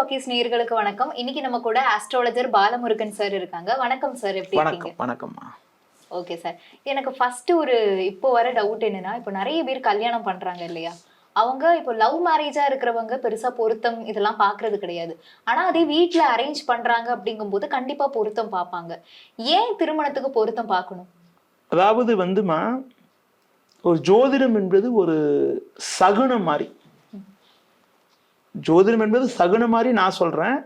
Talkies நேயர்களுக்கு வணக்கம். இன்னைக்கு நம்ம கூட ஆஸ்ட்ராலஜர் பாலமுருகன் சார் இருக்காங்க. வணக்கம் சார் எப்படி இருக்கீங்க? வணக்கம் வணக்கம்மா. ஓகே சார் எனக்கு ஃபர்ஸ்ட் ஒரு இப்போ வர டவுட் என்னன்னா இப்போ நிறைய பேர் கல்யாணம் பண்றாங்க இல்லையா? அவங்க இப்போ லவ் மேரேஜா இருக்கிறவங்க பெருசா பொருத்தம் இதெல்லாம் பார்க்கிறது கிடையாது. ஆனா அதே வீட்ல அரேஞ்ச் பண்றாங்க அப்படிங்கும்போது கண்டிப்பா பொருத்தம் பார்ப்பாங்க ஏன் திருமணத்துக்கு பொருத்தம் பார்க்கணும் அதாவது வந்துமா ஒரு ஜோதிடம் என்பது ஒரு சகுனம் மாதிரி. ஜோதிடம் என்பது சகுனம் மாதிரி நான் சொல்கிறேன்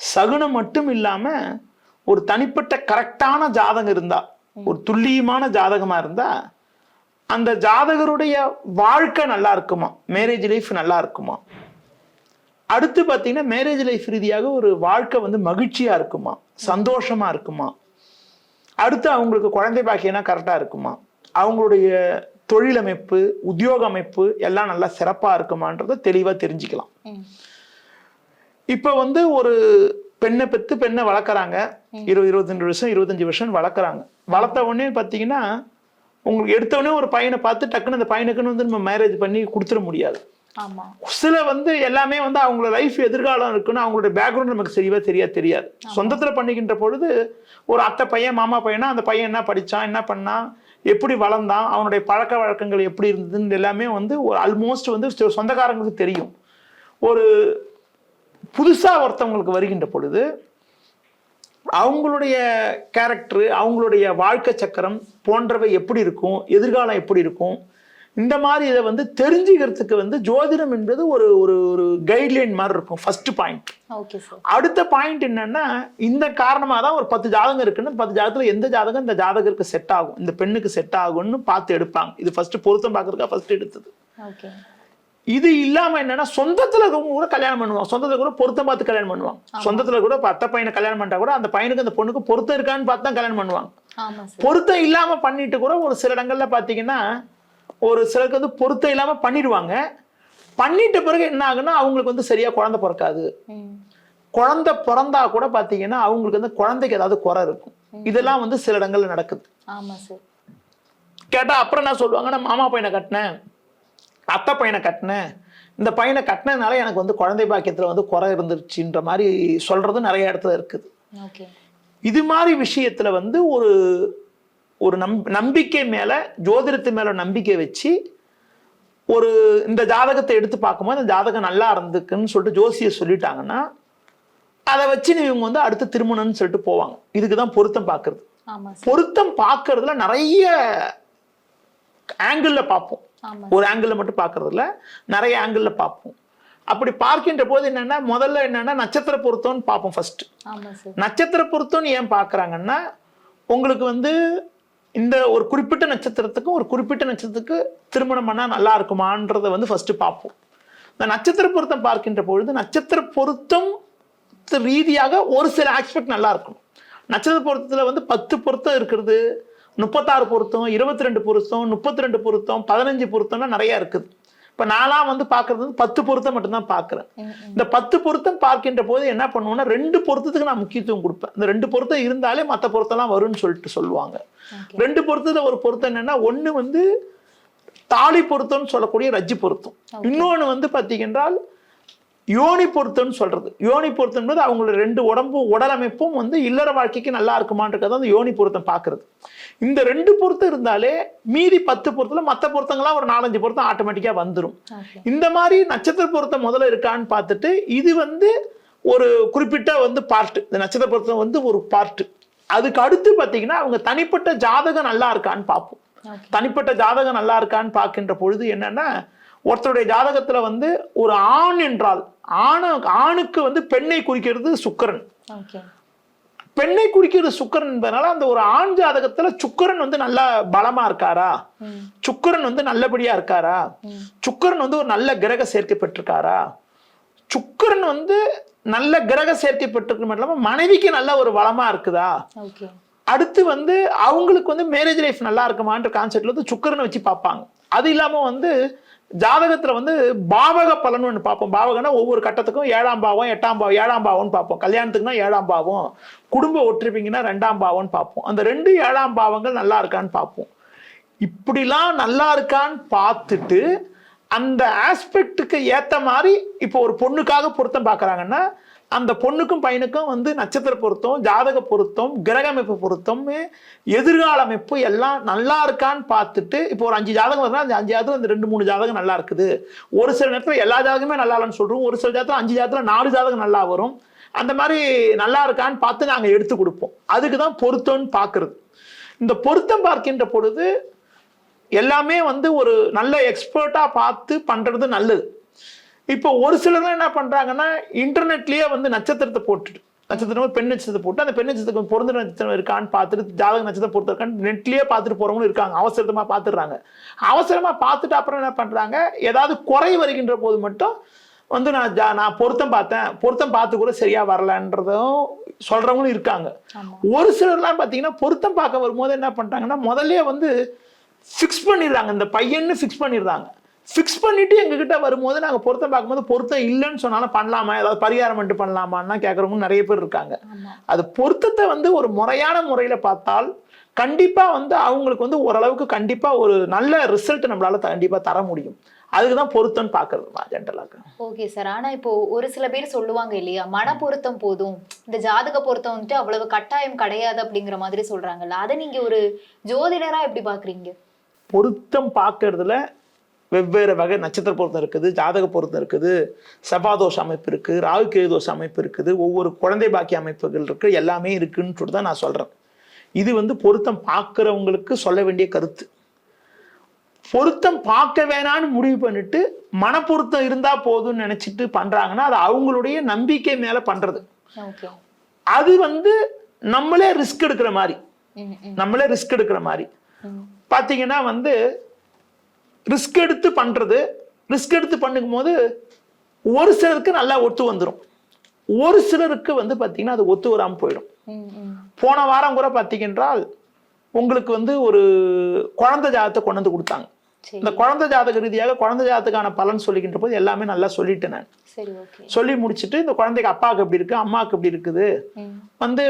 சகுனம் மட்டும் இல்லாமல் ஒரு தனிப்பட்ட கரெக்டான ஜாதகம் இருந்தால் ஒரு துல்லியமான ஜாதகமாக இருந்தால் அந்த ஜாதகருடைய வாழ்க்கை நல்லா இருக்குமா? மேரேஜ் லைஃப் நல்லா இருக்குமா? அடுத்து பார்த்தீங்கன்னா மேரேஜ் லைஃப் ரீதியாக ஒரு வாழ்க்கை வந்து மகிழ்ச்சியாக இருக்குமா? சந்தோஷமாக இருக்குமா? அடுத்து அவங்களுக்கு குழந்தை பாக்கியம்னா கரெக்டாக இருக்குமா? அவங்களுடைய தொழில் அமைப்பு உத்தியோக அமைப்பு எல்லாம் நல்லா சிறப்பாக இருக்குமான்றதை தெளிவாக தெரிஞ்சுக்கலாம். இப்போ வந்து ஒரு பெண்ணை பெற்று பெண்ணை வளர்க்குறாங்க. இருபது இருபத்தஞ்சு வருஷம் இருபத்தஞ்சு வருஷம் வளர்க்குறாங்க. வளர்த்த உடனே பார்த்தீங்கன்னா உங்களுக்கு எடுத்த உடனே ஒரு பையனை பார்த்து டக்குன்னு அந்த பையனுக்குன்னு வந்து நம்ம மேரேஜ் பண்ணி கொடுத்துட முடியாது. சில வந்து எல்லாமே வந்து அவங்களோட லைஃப் எதிர்காலம் இருக்குன்னு அவங்களோட பேக்ரவுண்ட் நமக்கு சரியா தெரியா தெரியாது. சொந்தத்துல பண்ணிக்கின்ற பொழுது ஒரு அத்தை பையன் மாமா பையனா அந்த பையன் என்ன படிச்சான் என்ன பண்ணான் எப்படி வளர்ந்தான் அவனுடைய பழக்க வழக்கங்கள் எப்படி இருந்ததுன்னு எல்லாமே வந்து ஒரு ஆல்மோஸ்ட் வந்து சொந்தக்காரங்களுக்கு தெரியும். ஒரு புதுசாக ஒருத்தவங்களுக்கு வருகின்ற பொழுது அவங்களுடைய கேரக்டரு அவங்களுடைய வாழ்க்கை சக்கரம் போன்றவை எப்படி இருக்கும் எதிர்காலம் எப்படி இருக்கும் இந்த மாதிரி இதை வந்து தெரிஞ்சுக்கிறதுக்கு வந்து ஜோதிடம் என்பது ஒரு ஒரு ஒரு கைட்லைன் மாதிரி இருக்கும் ஃபர்ஸ்ட் பாயிண்ட் அடுத்த பாயிண்ட் என்னன்னா இந்த காரணமாக தான் ஒரு பத்து ஜாதகம் இருக்குன்னு பத்து ஜாதகத்துல எந்த ஜாதகம் இந்த ஜாதகருக்கு செட் ஆகும் இந்த பெண்ணுக்கு செட் ஆகும்னு பார்த்து எடுப்பாங்க. இது ஃபர்ஸ்ட் பொருத்தம் பார்க்கறதுக்கா ஃபர்ஸ்ட் எடுத்தது. இது இல்லாம என்னன்னா சொந்தத்துல கூட கல்யாணம் பண்ணுவாங்க. சொந்தத்துல கூட பொருத்தம் பார்த்து கல்யாணம் பண்ணுவாங்க. சொந்தத்துல கூட இப்ப அத்தை பையனை கல்யாணம் பண்ணிட்டா கூட அந்த பையனுக்கு அந்த பொண்ணுக்கு பொருத்தம் இருக்கான்னு பார்த்து தான் கல்யாணம் பண்ணுவாங்க. பொருத்தம் இல்லாம பண்ணிட்டு கூட ஒரு சில இடங்கள்ல பாத்தீங்கன்னா ஒரு சிலருக்கு வந்து பொருத்தம் இல்லாம பண்ணிடுவாங்க. பண்ணிட்ட பிறகு என்ன ஆகுன்னா அவங்களுக்கு வந்து சரியா குழந்தை பிறக்காது. குழந்தை பிறந்தா கூட பாத்தீங்கன்னா அவங்களுக்கு வந்து குழந்தைக்கு ஏதாவது குறை இருக்கும். இதெல்லாம் வந்து சில இடங்கள்ல நடக்குது. ஆமா சார் கேட்டா அப்புறம் என்ன சொல்லுவாங்க நான் மாமா பையனை கட்டினேன். அத்தை பையனை கட்டினேன். இந்த பையனை கட்டினதுனால எனக்கு வந்து குழந்தை பாக்கியத்துல வந்து குறை இருந்துருச்சுன்ற மாதிரி சொல்றது நிறைய இடத்துல இருக்குது. இது மாதிரி விஷயத்துல வந்து ஒரு ஒரு நம் நம்பிக்கை மேல ஜோதிடத்து மேல நம்பிக்கை வச்சு ஒரு இந்த ஜாதகத்தை எடுத்து பார்க்கும்போது இந்த ஜாதகம் நல்லா இருந்துக்குன்னு சொல்லிட்டு ஜோசியர் சொல்லிட்டாங்கன்னா அதை வச்சு இவங்க வந்து அடுத்து திருமணம்னு சொல்லிட்டு போவாங்க. இதுக்கு தான் பொருத்தம் பார்க்கறது. பொருத்தம் பார்க்கறதுல நிறைய ஆங்கிள் பார்ப்போம். ஒரு ஆங்கிள் மட்டும் பார்க்கறது இல்ல நிறைய ஆங்கிள் பார்ப்போம். அப்படி பார்க்கின்ற போது என்னன்னா முதல்ல என்னன்னா நட்சத்திர பொருத்தம்னு பார்ப்போம் ஃபர்ஸ்ட் நட்சத்திர பொருத்தம்னு ஏன் பார்க்கறாங்கன்னா உங்களுக்கு வந்து இந்த ஒரு குறிப்பிட்ட நட்சத்திரத்துக்கும் ஒரு குறிப்பிட்ட நட்சத்திரத்துக்கு திருமணம் பண்ணால் நல்லா இருக்குமான்றதை வந்து ஃபஸ்ட்டு பார்ப்போம். இந்த நட்சத்திர பொருத்தம் பார்க்கின்ற பொழுது நட்சத்திர பொருத்தம் ரீதியாக ஒரு சில ஆஸ்பெக்ட் நல்லா இருக்கும் நட்சத்திர பொருத்தத்தில் வந்து பத்து பொருத்தம் இருக்கிறது முப்பத்தாறு பொருத்தம் இருபத்தி ரெண்டு பொருத்தம் முப்பத்தி ரெண்டு பொருத்தம் பதினஞ்சு பொருத்தம்னா நிறையா இருக்குது. இப்போ நான்லாம் வந்து பார்க்கறது வந்து பத்து பொருத்தம் மட்டும்தான் பார்க்குறேன். இந்த பத்து பொருத்தம் பார்க்கின்ற போது என்ன பண்ணுவோம்னா ரெண்டு பொருத்தத்துக்கு நான் முக்கியத்துவம் கொடுப்பேன். இந்த ரெண்டு பொருத்தம் இருந்தாலே மற்ற பொருத்தம்லாம் வரும்னு சொல்லிட்டு சொல்லுவாங்க. ரெண்டு பொருத்தத்துல ஒரு பொருத்தம் என்னன்னா ஒண்ணு வந்து தாலி பொருத்தம்னு சொல்லக்கூடிய ரஜ்ஜி பொருத்தம். இன்னொன்னு வந்து பார்த்தீங்கன்றால் யோனி பொருத்தம்னு சொல்றது. யோனி பொருத்தம்ன்றது அவங்களோட ரெண்டு உடம்பு உடல் அமைப்பும் வந்து இல்லற வாழ்க்கைக்கு நல்லா இருக்குமான்றதை அந்த யோனி பொருத்தம் பார்க்கிறது இந்த ரெண்டு பொருத்தம் இருந்தாலே மீதி பத்து பொருத்தத்துல மற்ற பொருத்தங்கள்லாம் ஒரு நாலஞ்சு பொருத்தம் ஆட்டோமேட்டிக்கா வந்துடும் இந்த மாதிரி நட்சத்திர பொருத்தம் முதல்ல இருக்கான்னு பார்த்துட்டு இது வந்து ஒரு குறிப்பிட்ட வந்து பார்ட் இந்த நட்சத்திர பொருத்தம் வந்து ஒரு பார்ட் அதுக்கு அடுத்து பார்த்தீங்கன்னா அவங்க தனிப்பட்ட ஜாதகம் நல்லா இருக்கான்னு பார்ப்போம். தனிப்பட்ட ஜாதகம் நல்லா இருக்கான்னு பார்க்கின்ற பொழுது என்னன்னா ஒருத்தருடைய ஜாதகத்துல வந்து ஒரு ஆண் என்றால் ஆண ஆணுக்கு வந்து பெண்ணை குறிக்கிறது சுக்கிரன். பெண்ணை குறிக்கிறது சுக்கிரன் என்பதனால அந்த ஒரு ஆண் ஜாதகத்துல சுக்கிரன் வந்து நல்லா பலமா இருக்காரா? சுக்கிரன் வந்து நல்லபடியா இருக்காரா? சுக்கிரன் வந்து ஒரு நல்ல கிரக சேர்க்கை பெற்றிருக்காரா? சுக்கிரன் வந்து நல்ல கிரக சேர்க்கை பெற்றிருக்கு மட்டும் இல்லாம மனைவிக்கு நல்ல ஒரு வளமா இருக்குதா? அடுத்து வந்து அவங்களுக்கு வந்து மேரேஜ் லைஃப் நல்லா இருக்குமான்ற கான்செப்ட்ல வந்து சுக்கிரனை வச்சு பார்ப்பாங்க. அது இல்லாம வந்து ஜாதகத்தில் வந்து பாவக பலன் ஒன்று பார்ப்போம். பாவகனா ஒவ்வொரு கட்டத்துக்கும் ஏழாம் பாவம் எட்டாம் பாவம் ஏழாம் பாவம்னு பார்ப்போம். கல்யாணத்துக்குனா ஏழாம் பாவம் குடும்ப ஒற்றுமைங்கன்னா ரெண்டாம் பாவம்னு பார்ப்போம். அந்த ரெண்டு ஏழாம் பாவங்கள் நல்லா இருக்கான்னு பார்ப்போம். இப்படிலாம் நல்லா இருக்கான்னு பார்த்துட்டு அந்த ஆஸ்பெக்டுக்கு ஏற்ற மாதிரி இப்போ ஒரு பொண்ணுக்காக பொருத்தம் பார்க்குறாங்கன்னா அந்த பொண்ணுக்கும் பையனுக்கும் வந்து நட்சத்திர பொருத்தம் ஜாதக பொருத்தம் கிரக அமைப்பு பொருத்தம் எதிர்கால அமைப்பு எல்லாம் நல்லா இருக்கான்னு பார்த்துட்டு இப்போ ஒரு அஞ்சு ஜாதகம் வருதுன்னா அந்த அஞ்சு ஜாதகம் அந்த ரெண்டு மூணு ஜாதகம் நல்லா இருக்குது. ஒரு சில நேரத்தில் எல்லா ஜாதகமே நல்லா இல்லைன்னு சொல்கிறோம் ஒரு சில ஜாதகம் அஞ்சு ஜாதகத்தில் நாலு ஜாதகம் நல்லா வரும். அந்த மாதிரி நல்லா இருக்கான்னு பார்த்து நாங்கள் எடுத்து கொடுப்போம். அதுக்கு தான் பொருத்தம்னு பார்க்குறது. இந்த பொருத்தம் பார்க்கின்ற பொழுது எல்லாமே வந்து ஒரு நல்ல எக்ஸ்பர்ட்டாக பார்த்து பண்ணுறது நல்லது. இப்போ ஒரு சிலர்லாம் என்ன பண்றாங்கன்னா இன்டர்நெட்லயே வந்து நட்சத்திரத்தை போட்டுட்டு நட்சத்திரம் பெண் நட்சத்திரத்தை போட்டு அந்த பெண் நட்சத்திரத்துக்கு பொருந்த நட்சத்திரம் இருக்கான்னு பார்த்துட்டு ஜாதக நட்சத்திரம் பொறுத்த இருக்கான்னு நெட்லயே பார்த்துட்டு போறவங்களும் இருக்காங்க. அவசரமா பார்த்துடுறாங்க. அவசரமா பார்த்துட்டு அப்புறம் என்ன பண்றாங்க? ஏதாவது குறை வருகின்ற போது மட்டும் வந்து நான் ஜா- நான் பொருத்தம் பார்த்தேன். பொருத்தம் பார்த்து கூட சரியா வரலன்றதும் சொல்றவங்களும் இருக்காங்க. ஒரு சிலர்லாம் பார்த்தீங்கன்னா பொருத்தம் பார்க்க வரும்போது என்ன பண்றாங்கன்னா முதல்லயே வந்து ஃபிக்ஸ் பண்ணிடுறாங்க. இந்த பையன்னு ஃபிக்ஸ் பண்ணிடுறாங்க. ஃபிக்ஸ் பண்ணிட்டு எங்ககிட்ட வரும்போது நாங்க பொருத்தம் பார்க்கும்போது பொருத்தம் இல்லைன்னு சொன்னாலும் பண்ணலாமா? ஏதாவது பரிகாரம் பண்ணிட்டு பண்ணலாமான்னா கேட்குறவங்க நிறைய பேர் இருக்காங்க. அது பொருத்தத்தை வந்து ஒரு முறையான முறையில பார்த்தால் கண்டிப்பா வந்து அவங்களுக்கு வந்து ஓரளவுக்கு கண்டிப்பா ஒரு நல்ல ரிசல்ட் நம்மளால கண்டிப்பா தர முடியும். அதுக்கு தான் பொருத்தம்னு பார்க்கறது ஜென்ரலாக ஓகே சார் ஆனா இப்போ ஒரு சில பேர் சொல்லுவாங்க இல்லையா மன பொருத்தம் போதும். இந்த ஜாதக பொருத்தம் வந்துட்டு அவ்வளவு கட்டாயம் கிடையாது அப்படிங்கிற மாதிரி சொல்றாங்கல்ல. அதை நீங்க ஒரு ஜோதிடரா எப்படி பாக்குறீங்க பொருத்தம் பார்க்கறதுல வெவ்வேறு வகை நட்சத்திர பொருத்தம் இருக்குது ஜாதக பொருத்தம் இருக்குது செவ்வாதோஷ அமைப்பு இருக்குது ராகு கேது தோஷ அமைப்பு இருக்குது ஒவ்வொரு குழந்தை பாக்கிய அமைப்புகள் இருக்கு எல்லாமே இருக்குன்னு சொல்லி தான் நான் சொல்றேன். இது வந்து பொருத்தம் பார்க்குறவங்களுக்கு சொல்ல வேண்டிய கருத்து. பொருத்தம் பார்க்க வேணான்னு முடிவு பண்ணிட்டு மனப்பொருத்தம் இருந்தா போதும்னு நினைச்சிட்டு பண்றாங்கன்னா அது அவங்களுடைய நம்பிக்கை மேல பண்றது. ஓகே. அது வந்து நம்மளே ரிஸ்க் எடுக்கிற மாதிரி. நம்மளே ரிஸ்க் எடுக்கிற மாதிரி. பார்த்தீங்கன்னா வந்து ரிஸ்க் எடுத்து பண்ணுறது ரிஸ்க் எடுத்து பண்ணும்போது ஒரு சிலருக்கு நல்லா ஒத்து வந்துடும் ஒரு சிலருக்கு வந்து பார்த்தீங்கன்னா அது ஒத்து வராமல் போயிடும். போன வாரம் கூட பார்த்தீங்கன்றால் உங்களுக்கு வந்து ஒரு குழந்தை ஜாதகத்தை கொண்டு வந்து கொடுத்தாங்க. இந்த குழந்தை ஜாதக ரீதியாக குழந்தை ஜாதத்துக்கான பலன் சொல்லிக்கின்ற போது எல்லாமே நல்லா சொல்லிட்டேன் நான். சொல்லி முடிச்சுட்டு இந்த குழந்தைக்கு அப்பாவுக்கு எப்படி இருக்கு அம்மாவுக்கு எப்படி இருக்குது வந்து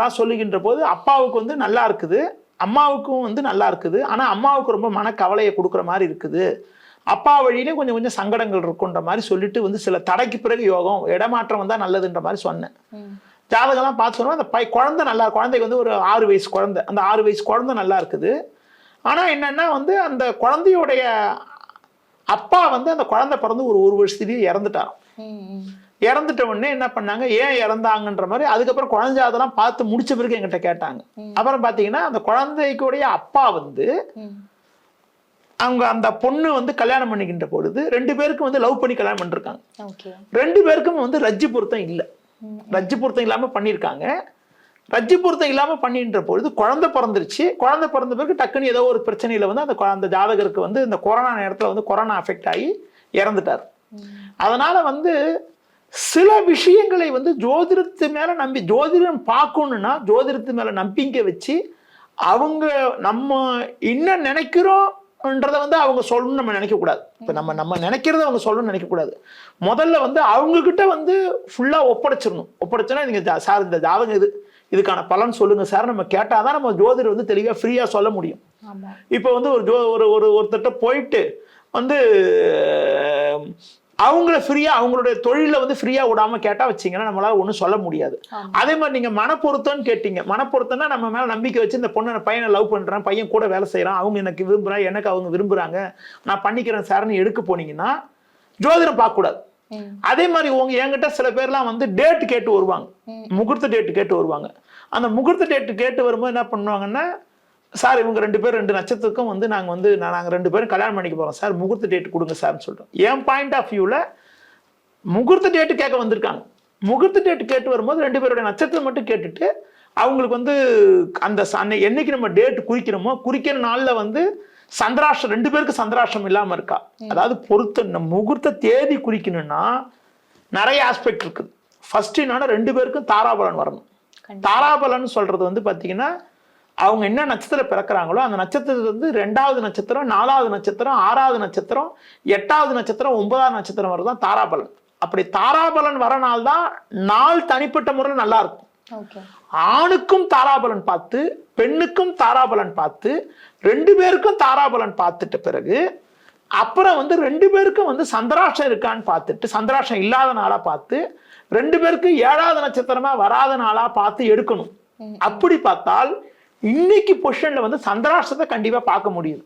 நான் சொல்லுகின்ற போது அப்பாவுக்கு வந்து நல்லா இருக்குது. அம்மாவுக்கும் வந்து நல்லா இருக்குது. ஆனா அம்மாவுக்கு ரொம்ப மனக்கவலையை கொடுக்குற மாதிரி இருக்குது. அப்பா வழியிலே கொஞ்சம் கொஞ்சம் சங்கடங்கள் இருக்குன்ற மாதிரி சொல்லிட்டு வந்து சில தடைக்கு பிறகு யோகம் இடமாற்றம் வந்தா நல்லதுன்ற மாதிரி சொன்னேன். ஜாதகம்லாம் பார்த்து சொன்னா அந்த பை குழந்தை நல்லா குழந்தைக்கு வந்து ஒரு ஆறு வயசு குழந்தை அந்த ஆறு வயசு குழந்தை நல்லா இருக்குது. ஆனா என்னன்னா வந்து அந்த குழந்தையுடைய அப்பா வந்து அந்த குழந்தை பிறந்து ஒரு ஒரு வருஷத்துலேயே இறந்துட்டாராம். இறந்துட்ட உடனே என்ன பண்ணாங்க? ஏன் இறந்தாங்கன்ற மாதிரி அதுக்கப்புறம் குழந்தை அதெல்லாம் பார்த்து முடிச்ச பிறகு என்கிட்ட கேட்டாங்க. அப்புறம் பார்த்தீங்கன்னா அந்த குழந்தைக்குடைய அப்பா வந்து அவங்க அந்த பொண்ணு வந்து கல்யாணம் பண்ணிக்கின்ற பொழுது ரெண்டு பேருக்கும் வந்து லவ் பண்ணி கல்யாணம் பண்ணிருக்காங்க. ரெண்டு பேருக்கும் வந்து ரஜ்ஜி பொருத்தம் இல்லை. ரஜ்ஜி பொருத்தம் இல்லாம பண்ணியிருக்காங்க ரஜ்ஜி பொருத்தம் இல்லாம பண்ணின்ற பொழுது குழந்தை பிறந்துருச்சு. குழந்தை பிறந்த பிறகு டக்குன்னு ஏதோ ஒரு பிரச்சனையில வந்து அந்த அந்த ஜாதகருக்கு வந்து இந்த கொரோனா நேரத்துல வந்து கொரோனா அஃபெக்ட் ஆகி இறந்துட்டார். அதனால வந்து சில விஷயங்களை வந்து ஜோதிடத்து மேல நம்பி ஜோதிடம் பார்க்கணும்னா ஜோதிடத்து மேல நம்பிக்கை வச்சு அவங்க நம்ம என்ன நினைக்கிறோம்ன்றத வந்து அவங்க சொல்லணும்னு நம்ம நினைக்க கூடாது. இப்ப நம்ம நம்ம நினைக்கிறத அவங்க சொல்லணும்னு நினைக்க கூடாது. முதல்ல வந்து அவங்க கிட்ட வந்து ஃபுல்லா ஒப்படைச்சிடணும். ஒப்படைச்சோன்னா நீங்க ஜா- சார் இந்த ஜாதகம் இது இதுக்கான பலன் சொல்லுங்க சார். நம்ம கேட்டாதான் நம்ம ஜோதிடர் வந்து தெளிவா ஃப்ரீயா சொல்ல முடியும். இப்போ வந்து ஒரு ஜோ ஒரு ஒரு ஒருத்தர்கிட்ட போயிட்டு வந்து அவங்கள ஃப்ரீயா அவங்களுடைய தொழில வந்து ஃப்ரீயா விடாம கேட்டா வச்சீங்கன்னா நம்மளால ஒன்றும் சொல்ல முடியாது. அதே மாதிரி நீங்க மனப்பொருத்தம்னு கேட்டீங்க. மனப்பொருத்தம்னா நம்ம மேல நம்பிக்கை வச்சு இந்த பொண்ணை பையனை லவ் பண்றேன் பையன் கூட வேலை செய்யறான் அவங்க எனக்கு விரும்புறான் எனக்கு அவங்க விரும்புறாங்க நான் பண்ணிக்கிறேன் சார்னு எடுக்க போனீங்கன்னா ஜோதிடம் பார்க்க கூடாது ம். அதே மாதிரி உங்க என்கிட்ட சில பேர்லாம் வந்து டேட் கேட்டு வருவாங்க. முகூர்த்த டேட் கேட்டு வருவாங்க. அந்த முகூர்த்த டேட் கேட்டு வரும்போது என்ன பண்ணுவாங்கன்னா சார் இவங்க ரெண்டு பேர் ரெண்டு நட்சத்திரத்துக்கும் வந்து நாங்க வந்து நான் நாங்க ரெண்டு பேரும் கல்யாணம் பண்ணிக்க போறோம் சார். முகூர்த்த டேட் கொடுங்க சார்னு சொல்லிட்டோம். என் பாயிண்ட் ஆஃப் வியூல முகூர்த்த டேட்டு கேட்க வந்திருக்காங்க. முகூர்த்த டேட் கேட்டு வரும்போது ரெண்டு பேருடைய நட்சத்திரம் மட்டும் கேட்டுட்டு அவங்களுக்கு வந்து அந்த அன்னை- என்னைக்கு நம்ம டேட் குறிக்கிறோமோ குறிக்கிற நாள்ல வந்து சந்திராஷ்டம் ரெண்டு பேருக்கு சந்திராஷ்டம் இல்லாம இருக்கா? அதாவது பொருத்த முகூர்த்த தேதி குறிக்கணும்னா நிறைய ஆஸ்பெக்ட் இருக்குது. ஃபர்ஸ்ட் என்னன்னா ரெண்டு பேருக்கும் தாராபலன் வரணும். தாராபலன் சொல்றது வந்து பாத்தீங்கன்னா அவங்க என்ன நட்சத்திரம் பிறக்கிறாங்களோ அந்த நட்சத்திரத்துல வந்து ரெண்டாவது நட்சத்திரம் நாலாவது நட்சத்திரம் ஆறாவது நட்சத்திரம் எட்டாவது நட்சத்திரம் ஒன்பதாவது நட்சத்திரம் வரதான் தாராபலன். அப்படி தாராபலன் வர நாள் தான் நாள் தனிப்பட்ட முறையில் நல்லா இருக்கும். ஆணுக்கும் தாராபலன் பார்த்து பெண்ணுக்கும் தாராபலன் பார்த்து ரெண்டு பேருக்கும் தாராபலன் பார்த்துட்ட பிறகு அப்புறம் வந்து ரெண்டு பேருக்கும் வந்து சந்திராட்சம் இருக்கான்னு பார்த்துட்டு சந்திராட்சம் இல்லாத நாளா பார்த்து ரெண்டு பேருக்கு ஏழாவது நட்சத்திரமா வராத நாளா பார்த்து எடுக்கணும். அப்படி பார்த்தால் இன்னைக்கு பொசிஷன்ல வந்து சந்திராஷ்டத்தை கண்டிப்பா பார்க்க முடியுது.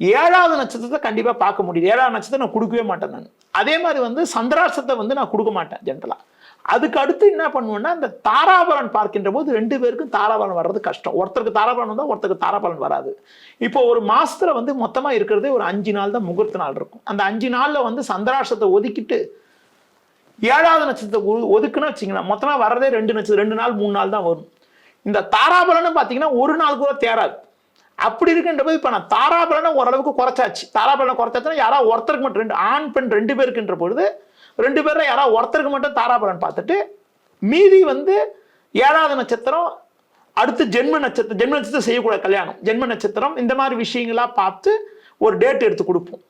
ஏழாவது நட்சத்திரத்தை கண்டிப்பா பார்க்க முடியுது. ஏழாவது நட்சத்திரம் நான் கொடுக்கவே மாட்டேன் நான். அதே மாதிரி வந்து சந்திராஷ்டத்தை வந்து நான் கொடுக்க மாட்டேன் ஜென்ரலா அதுக்கு அடுத்து என்ன பண்ணுவேன்னா இந்த தாராபலன் பார்க்கின்ற போது ரெண்டு பேருக்கும் தாராபலன் வர்றது கஷ்டம். ஒருத்தருக்கு தாராபலன் வந்தால் ஒருத்தருக்கு தாராபலன் வராது. இப்போ ஒரு மாசத்துல வந்து மொத்தமா இருக்கிறதே ஒரு அஞ்சு நாள் தான் முகூர்த்த நாள் இருக்கும். அந்த அஞ்சு நாள்ல வந்து சந்திராஷ்டத்தை ஒதுக்கிட்டு ஏழாவது நட்சத்திரத்தை ஒ- ஒதுக்குன்னு வச்சிங்கன்னா மொத்தமா வர்றதே ரெண்டு நட்சத்திரம் ரெண்டு நாள் மூணு நாள் தான் வரும். இந்த தாராபலன்னு பார்த்தீங்கன்னா ஒரு நாள் கூட தேராது. அப்படி இருக்குன்ற போது இப்போ நான் தாராபலனை ஓரளவுக்கு குறைச்சாச்சு. தாராபலனை குறைச்சாச்சுன்னா யாராவது ஒருத்தருக்கு மட்டும் ரெண்டு ஆண் பெண் ரெண்டு பேருக்குன்ற பொழுது ரெண்டு பேரில் யாராவது ஒருத்தருக்கு மட்டும் தாராபலன் பார்த்துட்டு மீதி வந்து ஏழாவது நட்சத்திரம் அடுத்து ஜென்ம நட்சத்திரம் ஜென்ம நட்சத்திரம் செய்யக்கூடாது கல்யாணம். ஜென்ம நட்சத்திரம் இந்த மாதிரி விஷயங்களா பார்த்து ஒரு டேட் எடுத்து கொடுப்போம்.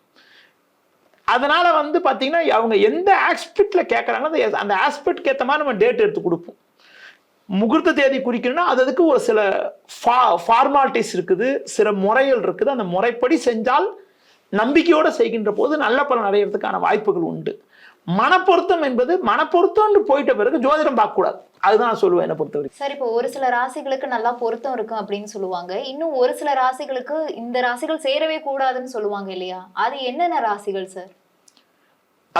அதனால வந்து பார்த்திங்கன்னா அவங்க எந்த ஆஸ்பெக்டில் கேட்குறாங்களோ அந்த அந்த ஆஸ்பெக்ட்க்கு ஏற்ற மாதிரி நம்ம டேட் எடுத்து கொடுப்போம். முகூர்த்த தேதி குறிக்கணும்னா அது அதுக்கு ஒரு சில ஃபார்மாலிட்டிஸ் இருக்குது சில முறைகள் இருக்குது. அந்த முறைப்படி செஞ்சால் நம்பிக்கையோட செய்கின்ற போது நல்ல பலன் அடையிறதுக்கான வாய்ப்புகள் உண்டு. மனப்பொருத்தம் என்பது மனப்பொருத்தம்னு போயிட்ட பிறகு ஜோதிடம் பார்க்கக்கூடாது. அதுதான் நான் சொல்லுவேன் என்னை பொறுத்தவரைக்கும் சார் இப்போ ஒரு சில ராசிகளுக்கு நல்லா பொருத்தம் இருக்கும் அப்படின்னு சொல்லுவாங்க. இன்னும் ஒரு சில ராசிகளுக்கு இந்த ராசிகள் சேரவே கூடாதுன்னு சொல்லுவாங்க இல்லையா? அது என்னென்ன ராசிகள் சார்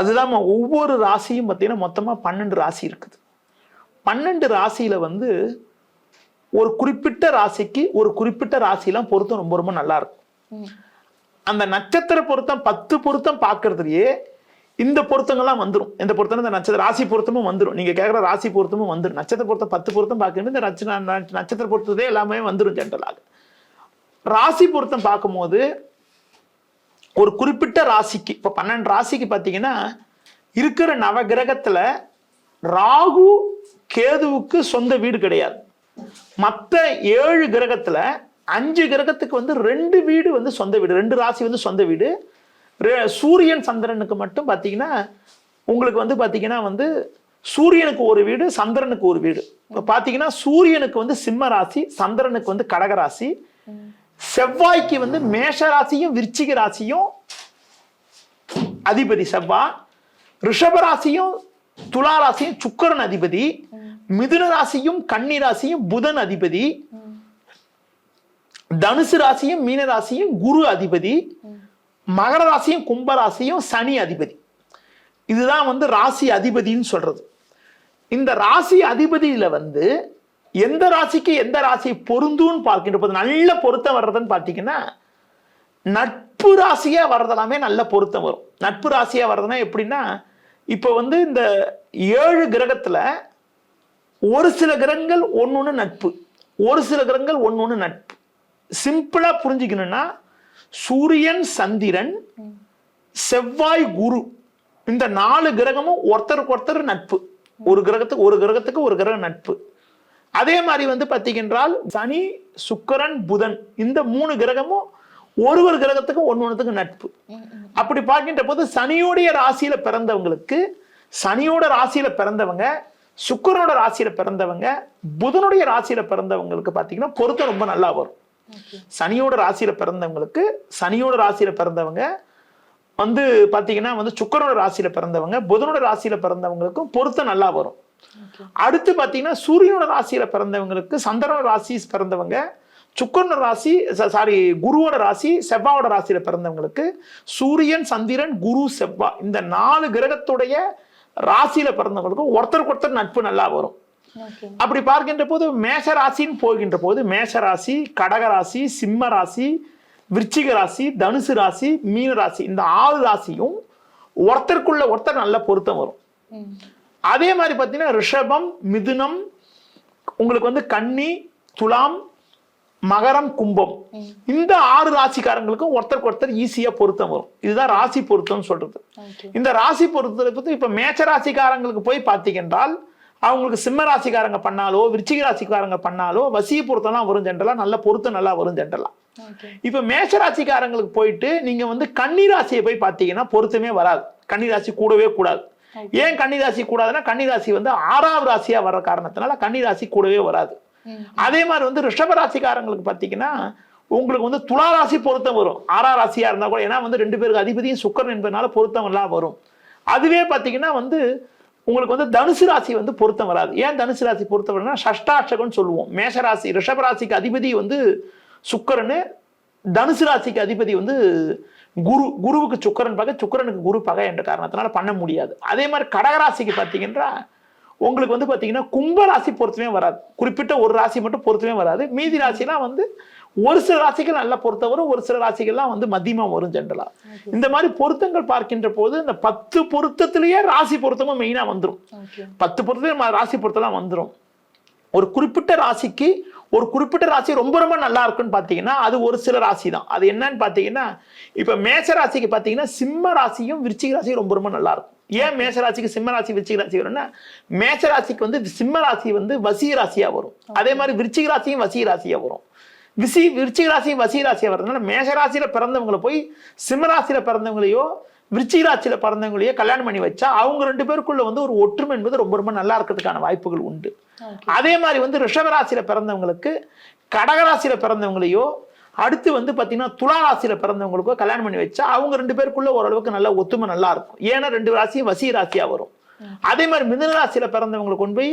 அதுதான் ஒவ்வொரு ராசியும் பார்த்தீங்கன்னா மொத்தமா பன்னெண்டு ராசி இருக்குது. பன்னெண்டு ராசியில வந்து ஒரு குறிப்பிட்ட ராசிக்கு ஒரு குறிப்பிட்ட ராசிலாம் பொருத்தம் ரொம்ப ரொம்ப நல்லா இருக்கும். அந்த நட்சத்திர பொருத்தம் பத்து பொருத்தம் பார்க்கறதுலயே இந்த பொருத்தங்கள்லாம் வந்துரும். இந்த பொருத்தம் இந்த நட்சத்திர ராசி பொருத்தமும் வந்துரும். நீங்க கேட்குற ராசி பொருத்தமும் வந்துரும். நட்சத்திர பொருத்தம் பத்து பொருத்தம் பார்க்கணும் இந்த நட்ச- நட்ச- நட்சத்திர பொருத்ததே எல்லாமே வந்துரும் ஜென்ரலாக ராசி பொருத்தம் பார்க்கும்போது ஒரு குறிப்பிட்ட ராசிக்கு இப்போ பன்னெண்டு ராசிக்கு பார்த்தீங்கன்னா இருக்கிற நவகிரகத்துல ராகு கேதுவுக்கு சொந்த வீடு கிடையாது. மற்ற ஏழு கிரகத்துல அஞ்சு கிரகத்துக்கு வந்து ரெண்டு வீடு வந்து சொந்த வீடு ரெண்டு ராசி வந்து சொந்த வீடு. சூரியன் சந்திரனுக்கு மட்டும் பார்த்தீங்கன்னா உங்களுக்கு வந்து பார்த்தீங்கன்னா வந்து சூரியனுக்கு ஒரு வீடு சந்திரனுக்கு ஒரு வீடு. இப்போ பார்த்தீங்கன்னா சூரியனுக்கு வந்து சிம்ம ராசி சந்திரனுக்கு வந்து கடக ராசி. செவ்வாய்க்கு வந்து மேஷ ராசியும் விருச்சிக ராசியும் அதிபதி செவ்வாய் ரிஷப ராசியும் துலா ராசியும் சுக்கிரன் அதிபதி. மிதுன ராசியும் கன்னி ராசியும் புதன் அதிபதி. தனுசு ராசியும் மீன ராசியும் குரு அதிபதி. மகர ராசியும் கும்ப ராசியும் சனி அதிபதி. இதுதான் வந்து ராசி அதிபதின்னு சொல்றது. இந்த ராசி அதிபதியில வந்து எந்த ராசிக்கு எந்த ராசி பொருந்தும்னு பார்க்கின்ற போது நல்ல பொருத்தம் வர்றதுன்னு பார்த்தீங்கன்னா நட்பு ராசியா வர்றதெல்லாமே நல்ல பொருத்தம் வரும். நட்பு ராசியா வர்றதுன்னா எப்படின்னா இப்போ வந்து இந்த ஏழு கிரகத்துல ஒரு சில கிரகங்கள் ஒன்று நட்பு. ஒரு சில கிரகங்கள் ஒன்று நட்பு. சிம்பிளாக புரிஞ்சுக்கணும்னா சூரியன் சந்திரன் செவ்வாய் குரு இந்த நாலு கிரகமும் ஒருத்தருக்கு ஒருத்தர் நட்பு. ஒரு கிரகத்துக்கு ஒரு கிரகத்துக்கு ஒரு கிரகம் நட்பு. அதே மாதிரி வந்து பார்த்தீங்கன்றால் சனி சுக்கரன் புதன் இந்த மூணு கிரகமும் ஒரு ஒரு கிரகத்துக்கும் ஒன்று ஒன்றுத்துக்கு நட்பு. அப்படி பார்க்கின்ற போது சனியோடைய ராசியில் பிறந்தவங்களுக்கு சனியோட ராசியில் பிறந்தவங்க சுக்கிரனோட ராசியில பிறந்தவங்க புதனுடைய ராசியில பிறந்தவங்களுக்கு பார்த்தீங்கன்னா பொருத்தம் ரொம்ப நல்லா வரும். சனியோட ராசியில பிறந்தவங்களுக்கு சனியோட ராசியில பிறந்தவங்க வந்து பாத்தீங்கன்னா வந்து சுக்கரனோட ராசியில பிறந்தவங்க புதனோட ராசியில பிறந்தவங்களுக்கும் பொருத்தம் நல்லா வரும். அடுத்து பாத்தீங்கன்னா சூரியனோட ராசியில பிறந்தவங்களுக்கு சந்திரனோட ராசி பிறந்தவங்க சுக்கரனோட ராசி சாரி குருவோட ராசி செவ்வாயோட ராசியில பிறந்தவங்களுக்கு சூரியன் சந்திரன் குரு செவ்வாய் இந்த நாலு கிரகத்துடைய ராசியில பிறந்தவங்களுக்கும் ஒருத்தருக்கு ஒருத்தர் நட்பு நல்லா வரும். அப்படி பார்க்கின்ற போது மேஷ ராசின்னு போகின்ற போது மேஷ ராசி கடக ராசி சிம்ம ராசி விருச்சிக ராசி தனுசு ராசி மீன ராசி இந்த ஆறு ராசியும் ஒருத்தருக்குள்ள ஒருத்தர் நல்ல பொருத்தம் வரும். அதே மாதிரி பார்த்தீங்கன்னா ரிஷபம் மிதுனம் உங்களுக்கு வந்து கன்னி துலாம் மகரம் கும்பம். இந்த ஆறு ராசிக்காரங்களுக்கும் ஒருத்தருக்கு ஒருத்தர் ஈஸியா பொருத்தம் வரும். இதுதான் ராசி பொருத்தம் சொல்றது. இந்த ராசி பொறுத்ததை பத்தி இப்ப மேச்ச ராசிக்காரங்களுக்கு போய் பார்த்தீங்கன்றால் அவங்களுக்கு சிம்ம ராசிக்காரங்க பண்ணாலோ விருச்சிக ராசிக்காரங்க பண்ணாலோ வசிய பொருத்தம்லாம் வரும் ஜென்ரலா நல்ல பொருத்தம் நல்லா வரும் ஜென்ரலா இப்ப மேஷ ராசிக்காரங்களுக்கு போயிட்டு நீங்க வந்து கன்னி ராசியை போய் பார்த்தீங்கன்னா பொருத்தமே வராது. கன்னி ராசி கூடவே கூடாது. ஏன் கன்னி ராசி கூடாதுன்னா கன்னி ராசி வந்து ஆறாவது ராசியா வர்ற காரணத்தினால கன்னி ராசி கூடவே வராது. அதே மாதிரி வந்து ரிஷபராசிக்காரங்களுக்கு பார்த்தீங்கன்னா உங்களுக்கு வந்து துலா ராசி பொருத்தம் வரும். ஆறா ராசியாக இருந்தால் கூட ஏன்னா வந்து ரெண்டு பேருக்கு அதிபதியும் சுக்கரன் என்பதனால பொருத்தம் எல்லாம் வரும். அதுவே பார்த்தீங்கன்னா வந்து உங்களுக்கு வந்து தனுசு ராசி வந்து பொருத்தம் வராது. ஏன் தனுசு ராசி பொருத்தம் வரணும்னா ஷஷ்டாட்சகம்னு சொல்லுவோம். மேஷ ராசி ராசிக்கு அதிபதி வந்து சுக்கரனு தனுசு ராசிக்கு அதிபதி வந்து குரு குருவுக்கு சுக்கரன் பகை சுக்கரனுக்கு குரு பகை என்ற காரணத்தினால பண்ண முடியாது. அதே மாதிரி கடகராசிக்கு பார்த்தீங்கன்னா உங்களுக்கு வந்து பார்த்தீங்கன்னா கும்ப ராசி பொருத்தமே வராது. குறிப்பிட்ட ஒரு ராசி மட்டும் பொருத்தமே வராது. மீதி ராசிலாம் வந்து ஒரு சில ராசிகள் நல்ல பொருத்தம் வரும் ஒரு சில ராசிகள்லாம் வந்து மத்தியமா வரும் ஜென்ரலா இந்த மாதிரி பொருத்தங்கள் பார்க்கின்ற போது இந்த பத்து பொருத்தத்திலேயே ராசி பொருத்தமும் மெயினா வந்துடும் பத்து பொருத்தம் ராசி பொருத்தம்லாம் வந்துடும் ஒரு குறிப்பிட்ட ராசிக்கு ஒரு குறிப்பிட்ட ராசி ரொம்ப ரொம்ப நல்லா இருக்குன்னு பார்த்தீங்கன்னா அது ஒரு சில ராசி தான் அது என்னன்னு பார்த்தீங்கன்னா இப்போ மேஷ ராசிக்கு பார்த்தீங்கன்னா சிம்ம ராசியும் விருச்சிக ராசியும் ரொம்ப ரொம்ப நல்லா இருக்கும். ஏன் மேஷ ராசிக்கு சிம்ம ராசி விருச்சிக ராசி வரும்னா மேஷ ராசிக்கு வந்து சிம்ம ராசி வந்து வசிய ராசியா வரும். அதே மாதிரி விருச்சிக ராசியும் வசிய ராசியா வரும். விசி விருச்சிக ராசியும் வசிய ராசியா வரதுனால மேஷ ராசியில பிறந்தவங்களை போய் சிம்ம ராசியில பிறந்தவங்களையோ விருச்சிக ராசியில பிறந்தவங்களையோ கல்யாணம் பண்ணி வச்சா அவங்க ரெண்டு பேருக்குள்ள வந்து ஒரு ஒற்றுமை என்பது ரொம்ப ரொம்ப நல்லா இருக்கிறதுக்கான வாய்ப்புகள் உண்டு. அதே மாதிரி வந்து ரிஷபராசியில பிறந்தவங்களுக்கு கடகராசியில பிறந்தவங்களையோ அடுத்து வந்து பாத்தீங்கன்னா துலா ராசியில பிறந்தவங்களுக்கோ கல்யாணம் பண்ணி வச்சா அவங்க ரெண்டு பேருக்குள்ள ஓரளவுக்கு நல்ல ஒத்துமை நல்லா இருக்கும். ஏன்னா ரெண்டு ராசியும் வசிய ராசியா வரும். அதே மாதிரி மிதுன ராசியில பிறந்தவங்களை கொண்டு போய்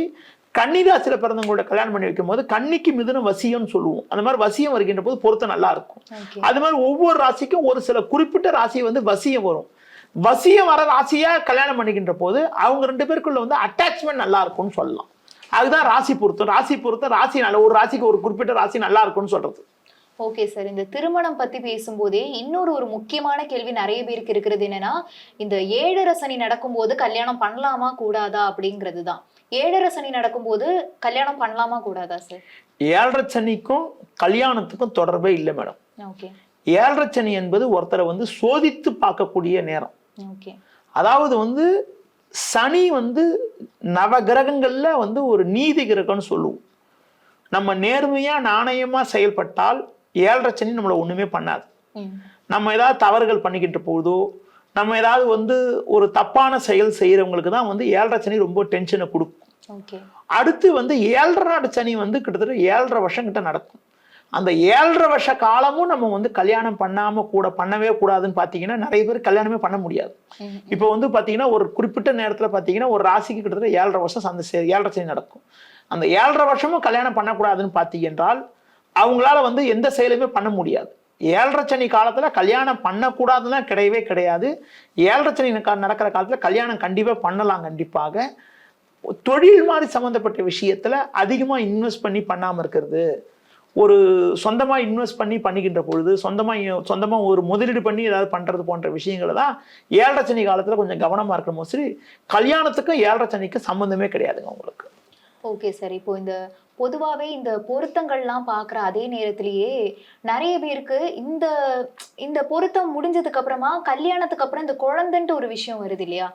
கன்னி ராசியில பிறந்தவங்களோட கல்யாணம் பண்ணி வைக்கும் போது கன்னிக்கு மிதுனம் வசியம்னு சொல்லுவோம். அந்த மாதிரி வசியம் வருகின்ற போது பொருத்தம் நல்லா இருக்கும். அது மாதிரி ஒவ்வொரு ராசிக்கும் ஒரு சில குறிப்பிட்ட ராசி வந்து வசியம் வரும். வசியம் வர ராசியா கல்யாணம் பண்ணிக்கின்ற போது அவங்க ரெண்டு பேருக்குள்ள வந்து அட்டாச்மெண்ட் நல்லா இருக்கும்னு சொல்லலாம். அதுதான் ராசி பொருத்தம். ராசி பொருத்தம் ராசி நல்ல ஒரு ராசிக்கு ஒரு குறிப்பிட்ட ராசி நல்லா இருக்கும்னு சொல்றது. Okay sir. இந்த திருமணம் பத்தி பேசும்போதே இன்னொரு ஒரு முக்கியமான கேள்வி நிறைய பேருக்கு இருக்கிறது என்னன்னா இந்த ஏழரை சனி நடக்கும்போது கல்யாணம் பண்ணலாமா கூடாதா அப்படிங்கிறது தான். ஏழரை சனி நடக்கும்போது கல்யாணம் பண்ணலாமா கூடாதா சார்? ஏழரை சனிக்கும் கல்யாணத்துக்கும் தொடர்பே இல்லை மேடம். ஓகே. ஏழரை சனி என்பது ஒருத்தரை வந்து சோதித்து பார்க்கக்கூடிய நேரம். ஓகே. அதாவது வந்து சனி வந்து நவ கிரகங்கள்ல வந்து ஒரு நீதி கிரகம்னு சொல்லுவோம். நம்ம நேர்மையா நாணயமா செயல்பட்டால் ஏழரை சனி நம்மளை ஒண்ணுமே பண்ணாது. நம்ம ஏதாவது தவறுகள் பண்ணிக்கிட்ட போதோ நம்ம ஏதாவது வந்து ஒரு தப்பான செயல் செய்யறவங்களுக்கு தான் வந்து ஏழரை சனி ரொம்ப டென்ஷனை கொடுக்கும். அடுத்து வந்து ஏழரை நாடு சனி வந்து கிட்டத்தட்ட ஏழரை வருஷம் கிட்ட நடக்கும். அந்த ஏழரை வருஷ காலமும் நம்ம வந்து கல்யாணம் பண்ணாம கூட பண்ணவே கூடாதுன்னு பார்த்தீங்கன்னா நிறைய பேர் கல்யாணமே பண்ண முடியாது. இப்போ வந்து பார்த்தீங்கன்னா ஒரு குறிப்பிட்ட நேரத்தில் பார்த்தீங்கன்னா ஒரு ராசிக்கு கிட்டத்தட்ட ஏழரை வருஷம் அந்த ஏழரை சனி நடக்கும். அந்த ஏழரை வருஷமும் கல்யாணம் பண்ணக்கூடாதுன்னு பார்த்தீங்க என்றால் அவங்களால வந்து எந்த செயலுமே பண்ண முடியாது. ஏழரை சனி காலத்தில் கல்யாணம் பண்ணக்கூடாதுன்னா கிடையவே கிடையாது. ஏழரை சனி நடக்கிற காலத்தில் கல்யாணம் கண்டிப்பாக பண்ணலாம் கண்டிப்பாக. தொழில் மாதிரி சம்மந்தப்பட்ட விஷயத்தில் அதிகமாக இன்வெஸ்ட் பண்ணி பண்ணாமல் இருக்கிறது. ஒரு சொந்தமாக இன்வெஸ்ட் பண்ணி பண்ணிக்கின்ற பொழுது சொந்தமாக சொந்தமாக ஒரு முதலீடு பண்ணி ஏதாவது பண்ணுறது போன்ற விஷயங்களை தான் ஏழரை சனி காலத்தில் கொஞ்சம் கவனமாக இருக்கணும். சரி கல்யாணத்துக்கும் ஏழரை சனிக்கும் சம்மந்தமே கிடையாதுங்க உங்களுக்கு. ஓகே சார் இப்போ இந்த பொதுவாவே இந்த பொருத்தங்கள்லாம் பார்க்குற அதே நேரத்திலேயே நிறைய பேருக்கு இந்த இந்த பொருத்தம் முடிஞ்சதுக்கு அப்புறமா கல்யாணத்துக்கு அப்புறம் இந்த குழந்தைன்ட்டு ஒரு விஷயம் வருது இல்லையா?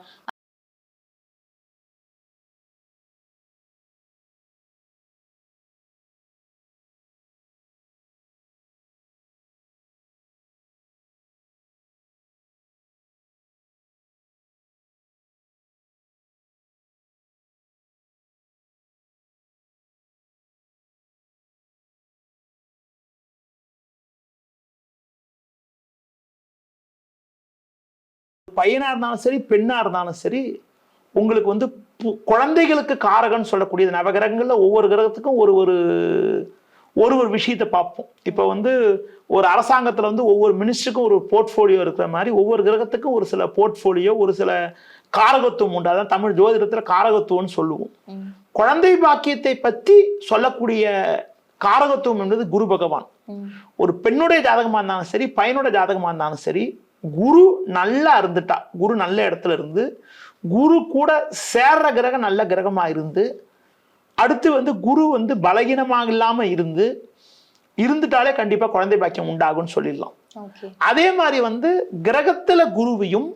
பையனா இருந்தாலும் சரி பெண்ணா இருந்தாலும் சரி உங்களுக்கு வந்து குழந்தைகளுக்கு காரகன்னு சொல்லக்கூடிய நவகிரகங்கள்ல ஒவ்வொரு கிரகத்துக்கும் ஒரு ஒரு ஒரு ஒரு விஷயத்தை பார்ப்போம். இப்போ வந்து ஒரு அரசாங்கத்துல வந்து ஒவ்வொரு மினிஸ்டருக்கும் ஒரு போர்ட்ஃபோலியோ இருக்கிற மாதிரி ஒவ்வொரு கிரகத்துக்கும் ஒரு சில போர்ட்ஃபோலியோ ஒரு சில காரகத்துவம் உண்டு. அதான் தமிழ் ஜோதிடத்துல காரகத்துவம்னு சொல்லுவோம். குழந்தை பாக்கியத்தை பற்றி சொல்லக்கூடிய காரகத்துவம் என்பது குரு பகவான். ஒரு பெண்ணுடைய ஜாதகமா இருந்தாலும் சரி பையனோட ஜாதகமா இருந்தாலும் சரி குரு நல்லா இருந்துட்டா. குரு நல்ல இடத்துல இருந்து குரு கூட சேர்ற கிரகம் நல்ல கிரகமா இருந்து அடுத்து வந்து குரு வந்து பலகீனமாக இல்லாம இருந்து இருந்துட்டாலே கண்டிப்பா குழந்தை பாக்கியம் உண்டாகும்னு சொல்லிடலாம். அதே மாதிரி வந்து கிரகத்துல குருவையும்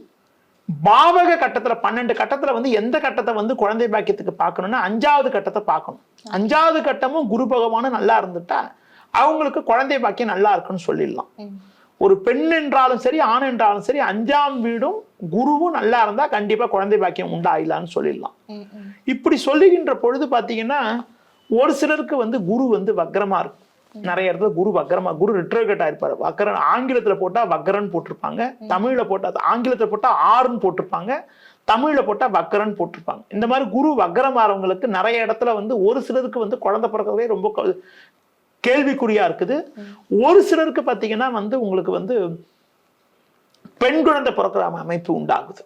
பாவக கட்டத்துல பன்னெண்டு கட்டத்துல வந்து எந்த கட்டத்தை வந்து குழந்தை பாக்கியத்துக்கு பார்க்கணும்னா அஞ்சாவது கட்டத்தை பார்க்கணும். அஞ்சாவது கட்டமும் குரு பகவானும் நல்லா இருந்துட்டா அவங்களுக்கு குழந்தை பாக்கியம் நல்லா இருக்குன்னு சொல்லிடலாம். ஒரு பெண் என்றாலும் சரி ஆண் என்றாலும் சரி அஞ்சாம் வீடும் குருவும் நல்லா இருந்தா கண்டிப்பா குழந்தை பாக்கியம் உண்டாயிடலாம்னு சொல்லிடலாம். இப்படி சொல்லுகின்ற பொழுது பார்த்தீங்கன்னா ஒரு சிலருக்கு வந்து குரு வந்து வக்ரமா இருக்கும். நிறைய இடத்துல குரு வக்கரமா குரு ரிட்ரோகேட் ஆயிருப்பாரு வக்கரன் ஆங்கிலத்துல போட்டா வக்கரன் போட்டிருப்பாங்க. தமிழ்ல போட்டா ஆங்கிலத்துல போட்டா ஆறுன்னு போட்டிருப்பாங்க. தமிழ்ல போட்டா வக்கரன் போட்டிருப்பாங்க. இந்த மாதிரி குரு வக்கரமாறவங்களுக்கு நிறைய இடத்துல வந்து ஒரு சிலருக்கு வந்து குழந்தை பிறக்கவே ரொம்ப க- கேள்விக்குறியா இருக்குது. ஒரு சிலருக்கு பாத்தீங்கன்னா வந்து உங்களுக்கு வந்து பெண் குழந்தை பிறக்கிற அமைப்பு உண்டாகுது.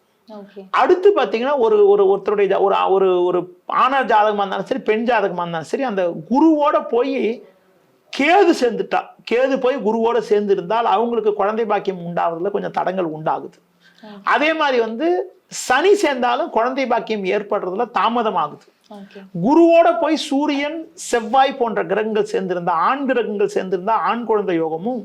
அடுத்து பாத்தீங்கன்னா ஒரு ஒரு ஒருத்தருடைய ஒரு ஒரு ஒரு ஆண ஜாதகமா இருந்தாலும் சரி பெண் ஜாதகமா இருந்தாலும் சரி அந்த குருவோட போய் கேது சேர்ந்துட்டா கேது போய் குருவோட சேர்ந்து இருந்தால் அவங்களுக்கு குழந்தை பாக்கியம் உண்டாவதுல கொஞ்சம் தடங்கள் உண்டாகுது. அதே மாதிரி வந்து சனி சேர்ந்தாலும் குழந்தை பாக்கியம் ஏற்படுறதுல தாமதம் ஆகுது குருவோட போய் சூரியன் செவ்வாய் போன்ற கிரகங்கள் சேர்ந்திருந்தா ஆண் கிரகங்கள் சேர்ந்திருந்தா ஆண் குழந்தை யோகமும்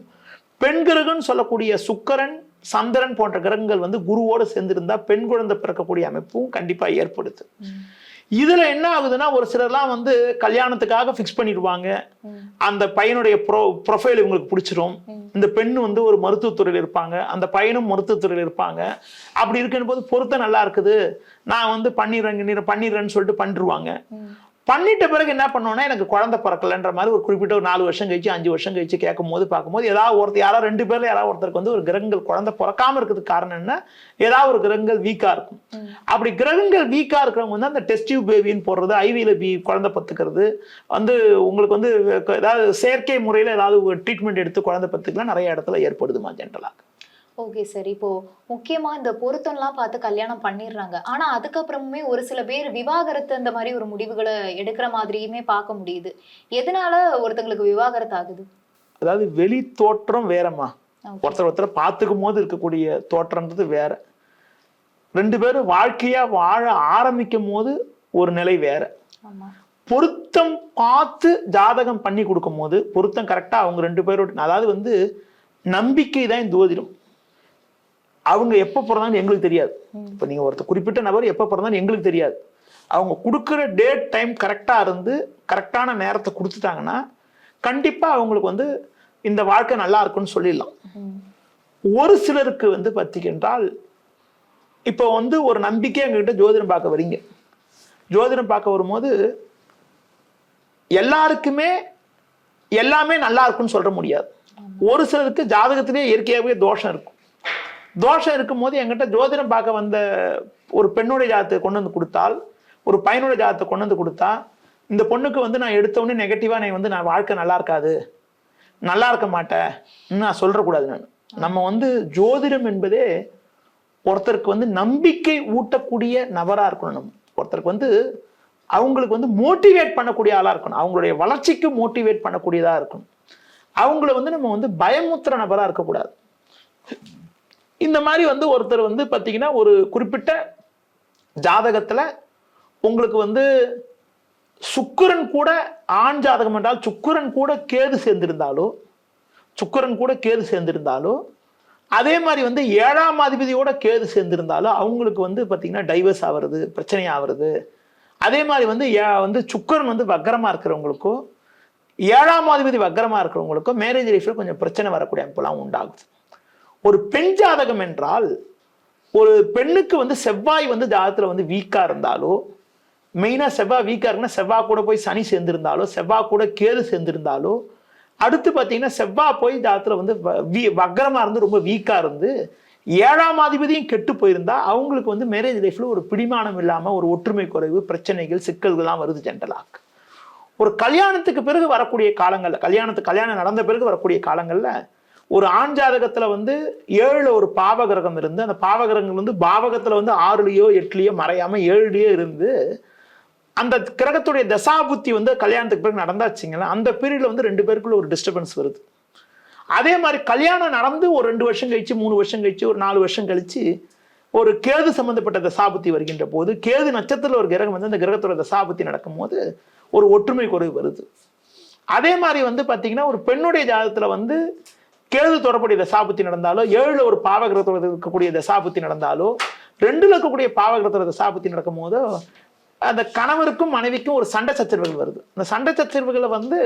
பெண் கிரகம்னு சொல்லக்கூடிய சுக்கிரன் சந்திரன் போன்ற கிரகங்கள் வந்து குருவோட சேர்ந்திருந்தா பெண் குழந்தை பிறக்கக்கூடிய அமைப்பும் கண்டிப்பா ஏற்படுது. இதுல என்ன ஆகுதுன்னா ஒரு சிலர்லாம் வந்து கல்யாணத்துக்காக ஃபிக்ஸ் பண்ணிடுவாங்க. அந்த பையனுடைய ப்ரோ ப்ரொஃபைல் இவங்களுக்கு பிடிச்சிரும். இந்த பெண் வந்து ஒரு மருத்துவத்துறையில் இருப்பாங்க. அந்த பையனும் மருத்துவத்துறையில் இருப்பாங்க. அப்படி இருக்குன்னு போது பொருத்தம் நல்லா இருக்குது. நான் வந்து பண்ணிடுறேன் பண்ணிடுறேன்னு சொல்லிட்டு பண்ணிடுவாங்க. பண்ணிட்ட பிறகு என்ன பண்ணோம்னா எனக்கு குழந்தை பிறக்கலன்ற மாதிரி ஒரு குறிப்பிட்ட ஒரு நாலு வருஷம் கழிச்சு அஞ்சு வருஷம் கழிச்சு கேட்கும் போது பார்க்கும்போது ஏதாவது ஒருத்தர் யாரோ ரெண்டு பேர்ல யாராவது ஒருத்தருக்கு வந்து ஒரு கிரகங்கள் குழந்தை பிறக்காம இருக்கிறதுக்கு காரணம் என்ன? ஏதாவது ஒரு கிரகங்கள் வீக்கா இருக்கும். அப்படி கிரகங்கள் வீக்கா இருக்கிறவங்க வந்து அந்த டெஸ்ட் டியூப் பேபின்னு போடுறது ஐவியில பி குழந்தை பத்துக்கிறது வந்து உங்களுக்கு வந்து ஏதாவது செயற்கை முறையில் ஏதாவது ட்ரீட்மெண்ட் எடுத்து குழந்தை பத்துக்கலாம் நிறைய இடத்துல ஏற்படுதுமா ஜென்ரலாக ஓகே சார் இப்போ முக்கியமா இந்த பொருத்தம்லாம் பார்த்து கல்யாணம் பண்ணிடுறாங்க. ஆனா அதுக்கப்புறமுமே ஒரு சில பேர் விவாகரத்து அந்த மாதிரி ஒரு முடிவுகளை எடுக்கிற மாதிரியுமே பார்க்க முடியுது. எதனால ஒருத்தங்களுக்கு விவாகரத்து ஆகுது? அதாவது வெளி தோற்றம் வேறம்மா. ஒருத்தர் ஒருத்தர் பார்த்துக்கும் போது இருக்கக்கூடிய தோற்றம்ன்றது வேற. ரெண்டு பேரும் வாழ்க்கையா வாழ ஆரம்பிக்கும் போது ஒரு நிலை வேற. பொருத்தம் பார்த்து ஜாதகம் பண்ணி கொடுக்கும் போது பொருத்தம் கரெக்டா அவங்க ரெண்டு பேரோட அதாவது வந்து நம்பிக்கை தான் ஜோதிடம் அவங்க எப்போ பிறந்தாங்கன்னு எங்களுக்கு தெரியாது. இப்போ நீங்கள் ஒருத்தர் குறிப்பிட்ட நபர் எப்போ பிறந்தாலும் எங்களுக்கு தெரியாது. அவங்க கொடுக்குற டேட் டைம் கரெக்டாக இருந்து கரெக்டான நேரத்தை கொடுத்துட்டாங்கன்னா கண்டிப்பாக அவங்களுக்கு வந்து இந்த வாழ்க்கை நல்லா இருக்கும்னு சொல்லிடலாம். ஒரு சிலருக்கு வந்து பார்த்தீங்கன்றால் இப்போ வந்து ஒரு நம்பிக்கை எங்ககிட்ட ஜோதிடம் பார்க்க வரீங்க. ஜோதிடம் பார்க்க வரும்போது எல்லாருக்குமே எல்லாமே நல்லா இருக்கும்னு சொல்ல முடியாது. ஒரு சிலருக்கு ஜாதகத்திலே இயற்கையாகவே தோஷம் இருக்கும். தோஷம் இருக்கும்போது என்கிட்ட ஜோதிடம் பார்க்க வந்த ஒரு பெண்ணுடைய ஜாதகத்தை கொண்டு வந்து கொடுத்தால் ஒரு பையனுடைய ஜாதகத்தை கொண்டு வந்து கொடுத்தா இந்த பொண்ணுக்கு வந்து நான் எடுத்தவொடனே நெகட்டிவாக நான் வந்து நான் வாழ்க்கை நல்லா இருக்காது நல்லா இருக்க மாட்டேன் நான் சொல்கிறக்கூடாது நான். நம்ம வந்து ஜோதிடம் என்பதே ஒருத்தருக்கு வந்து நம்பிக்கை ஊட்டக்கூடிய நபராக இருக்கணும் நம்ம. ஒருத்தருக்கு வந்து அவங்களுக்கு வந்து மோட்டிவேட் பண்ணக்கூடிய ஆளாக இருக்கணும். அவங்களுடைய வளர்ச்சிக்கு மோட்டிவேட் பண்ணக்கூடியதாக இருக்கணும். அவங்கள வந்து நம்ம வந்து பயமுத்துற நபராக இருக்கக்கூடாது. இந்த மாதிரி வந்து ஒருத்தர் வந்து பார்த்தீங்கன்னா ஒரு குறிப்பிட்ட ஜாதகத்தில் உங்களுக்கு வந்து சுக்கரன் கூட ஆண் ஜாதகம் என்றால் சுக்கரன் கூட கேது சேர்ந்திருந்தாலோ சுக்கரன் கூட கேது சேர்ந்திருந்தாலோ அதே மாதிரி வந்து ஏழாம் அதிபதியோட கேது சேர்ந்திருந்தாலும் அவங்களுக்கு வந்து பார்த்தீங்கன்னா டைவர்ஸ் ஆகிறது பிரச்சனை ஆகிறது. அதே மாதிரி வந்து ஏ- வந்து சுக்கிரன் வந்து வக்கரமாக இருக்கிறவங்களுக்கும் ஏழாம் அதிபதி வக்கரமாக இருக்கிறவங்களுக்கும் மேரேஜ் லைஃப்பில் கொஞ்சம் பிரச்சனை வரக்கூடிய அமைப்பெல்லாம் உண்டாகுது. ஒரு பெண் ஜாதகம் என்றால் ஒரு பெண்ணுக்கு வந்து செவ்வாய் வந்து ஜாதகத்துல வந்து வீக்கா இருந்தாலோ மெயினா செவ்வாய் வீக்கா இருக்குன்னா செவ்வாய் கூட போய் சனி சேர்ந்திருந்தாலோ செவ்வாய் கூட கேது சேர்ந்திருந்தாலோ அடுத்து பார்த்தீங்கன்னா செவ்வாய் போய் ஜாதத்தில் வந்து வ- வீ- வக்கரமாக இருந்து ரொம்ப வீக்காக இருந்து ஏழாம் அதிபதியும் கெட்டு போயிருந்தா அவங்களுக்கு வந்து மேரேஜ் லைஃப்ல ஒரு பிடிமானம் இல்லாமல் ஒரு ஒற்றுமை குறைவு பிரச்சனைகள் சிக்கல்கள்லாம் வருது ஜென்ரலாக ஒரு கல்யாணத்துக்கு பிறகு வரக்கூடிய காலங்களில் கல்யாணத்துக்கு கல்யாணம் நடந்த பிறகு வரக்கூடிய காலங்களில் ஒரு ஆண் ஜாதகத்துல வந்து ஏழுல ஒரு பாவகிரகம் இருந்து அந்த பாவகிரகங்கள் வந்து பாவகத்துல வந்து ஆறுலயோ எட்டுலயோ மறையாம ஏழுலயோ இருந்து அந்த கிரகத்துடைய தசாபுத்தி வந்து கல்யாணத்துக்கு பிறகு நடந்தாச்சுங்களா அந்த பீரியட்ல வந்து ரெண்டு பேருக்குள்ள ஒரு டிஸ்டர்பன்ஸ் வருது. அதே மாதிரி கல்யாணம் நடந்து ஒரு ரெண்டு வருஷம் கழிச்சு மூணு வருஷம் கழிச்சு ஒரு நாலு வருஷம் கழிச்சு ஒரு கேது சம்பந்தப்பட்ட தசாபுத்தி வருகின்ற போது கேது நட்சத்திரத்தில் ஒரு கிரகம் வந்து அந்த கிரகத்தோட தசாபுத்தி நடக்கும்போது ஒரு ஒற்றுமை குறைவு வருது. அதே மாதிரி வந்து பார்த்தீங்கன்னா ஒரு பெண்ணுடைய ஜாதகத்தில் வந்து கேது தொடர்புடைய தசாபுத்தி நடந்தாலோ ஏழுல ஒரு பாவகிரகத்தோட இருக்கக்கூடிய தசாபுத்தி நடந்தாலோ ரெண்டுல இருக்கக்கூடிய பாவகிரகத்தோட தசாபுத்தி நடக்கும் போதோ அந்த கணவருக்கும் மனைவிக்கும் ஒரு சண்டை சச்சரவுகள் வருது. அந்த சண்டை சச்சரவுகளை வந்து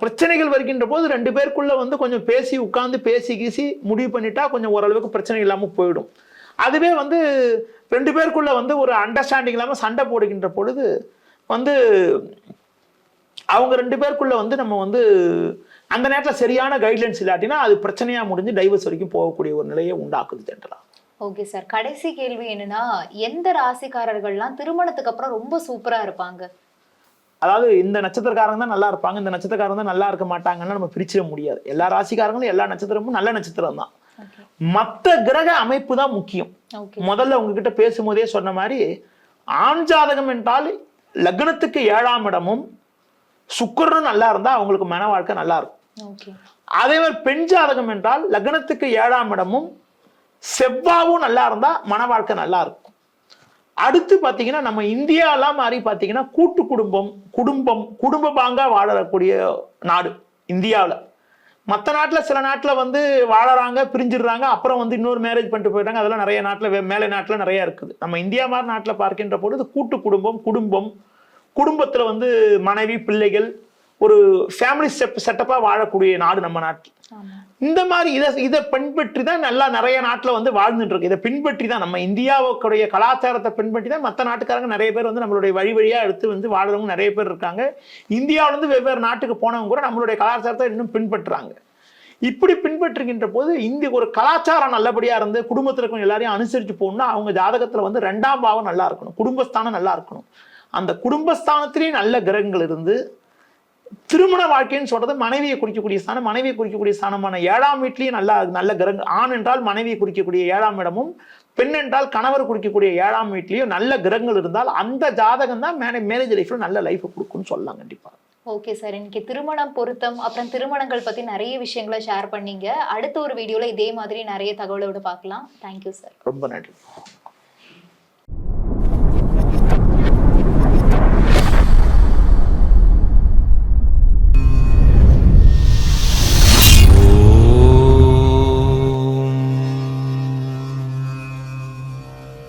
பிரச்சனைகள் வருகின்ற போது ரெண்டு பேருக்குள்ள வந்து கொஞ்சம் பேசி உட்காந்து பேசி கீசி முடிவு பண்ணிட்டா கொஞ்சம் ஓரளவுக்கு பிரச்சனை இல்லாமல் போயிடும். அதுவே வந்து ரெண்டு பேருக்குள்ள வந்து ஒரு அண்டர்ஸ்டாண்டிங் இல்லாமல் சண்டை போடுகின்ற பொழுது வந்து அவங்க ரெண்டு பேருக்குள்ள வந்து நம்ம வந்து அந்த நேரத்தில் சரியான கைட்லைன்ஸ் இல்லாட்டினா அது பிரச்சனையா முடிஞ்சு டைவர்ஸ் வரைக்கும் போகக்கூடிய ஒரு நிலையை உண்டாக்குது ஜென்ரலா ஓகே சார் கடைசி கேள்வி என்னன்னா எந்த ராசிக்காரர்கள்லாம் திருமணத்துக்கு அப்புறம் ரொம்ப சூப்பரா இருப்பாங்க? அதாவது இந்த நட்சத்திரக்காரங்க தான் நல்லா இருப்பாங்க இந்த நட்சத்திரக்காரங்க தான் நல்லா இருக்க மாட்டாங்கன்னு நம்ம பிரிச்சிட முடியாது. எல்லா ராசிக்காரங்களும் எல்லா நட்சத்திரமும் நல்ல நட்சத்திரம் தான். மற்ற கிரக அமைப்பு தான் முக்கியம். முதல்ல உங்ககிட்ட பேசும்போதே சொன்ன மாதிரி ஆண் ஜாதகம் என்றால் லக்னத்துக்கு ஏழாம் இடமும் சுக்கிரனும் நல்லா இருந்தா அவங்களுக்கு மன வாழ்க்கை நல்லா இருக்கும். அதே மாதிரி பெண் ஜாதகம் என்றால் லக்னத்துக்கு ஏழாம் இடமும் செவ்வாவும் நல்லா இருந்தா மன வாழ்க்கை நல்லா இருக்கும். அடுத்து பாத்தீங்கன்னா நம்ம இந்தியாலாம் மாதிரி பாத்தீங்கன்னா கூட்டு குடும்பம் குடும்பம் குடும்ப பாங்கா வாழக்கூடிய நாடு இந்தியாவில். மற்ற நாட்டில் சில நாட்டில் வந்து வாழறாங்க பிரிஞ்சிடுறாங்க அப்புறம் வந்து இன்னொரு மேரேஜ் பண்ணிட்டு போயிட்டாங்க அதெல்லாம் நிறைய நாட்டில் மேலே நாட்டில் நிறையா இருக்குது. நம்ம இந்தியா மாதிரி நாட்டில் பார்க்கின்ற பொழுது கூட்டு குடும்பம் குடும்பம் குடும்பத்தில் வந்து மனைவி பிள்ளைகள் ஒரு ஃபேமிலி செப் செட்டப்பாக வாழக்கூடிய நாடு நம்ம நாட்டில் இந்த மாதிரி இதை இதை பின்பற்றி தான் நல்லா நிறைய நாட்டில் வந்து வாழ்ந்துட்டு இருக்கு இதை பின்பற்றி தான் நம்ம இந்தியாவுக்குடைய கலாச்சாரத்தை பின்பற்றி தான் மற்ற நாட்டுக்காரங்க நிறைய பேர் வந்து நம்மளுடைய வழி வழியாக எடுத்து வந்து வாழறவங்க நிறைய பேர் இருக்காங்க. இந்தியாவுல இருந்து வெவ்வேறு நாட்டுக்கு போனவங்க கூட நம்மளுடைய கலாச்சாரத்தை இன்னும் பின்பற்றுறாங்க. இப்படி பின்பற்றுகின்ற போது இந்திய ஒரு கலாச்சாரம் நல்லபடியா இருந்து குடும்பத்தில் இருக்கவங்க எல்லாரையும் அனுசரிச்சு போகணும்னா அவங்க ஜாதகத்துல வந்து ரெண்டாம் பாவம் நல்லா இருக்கணும். குடும்பஸ்தானம் நல்லா இருக்கணும். அந்த குடும்பஸ்தானத்திலேயே நல்ல கிரகங்கள் இருந்து திருமண வாழ்க்கைன்னு சொல்றது மனைவியை குறிக்கக்கூடிய ஸ்தானம் மனைவியை குறிக்கக்கூடிய ஸ்தானமான ஏழாம் வீட்லயும் நல்ல நல்ல கிரக ஆண் என்றால் மனைவியை குறிக்கக்கூடிய ஏழாம் இடமும் பெண் என்றால் கணவர் குறிக்கக்கூடிய ஏழாம் வீட்லயும் நல்ல கிரகங்கள் இருந்தால் அந்த ஜாதகம் தான் மேனே மேரேஜ் லைஃப்ல நல்ல லைஃப் கொடுக்கும்னு சொல்லலாம் கண்டிப்பா. ஓகே சார் இன்னைக்கு திருமணம் பொருத்தம் அப்புறம் திருமணங்கள் பத்தி நிறைய விஷயங்களை ஷேர் பண்ணீங்க. அடுத்த ஒரு வீடியோல இதே மாதிரி நிறைய தகவலோட பார்க்கலாம். தேங்க்யூ சார் ரொம்ப நன்றி.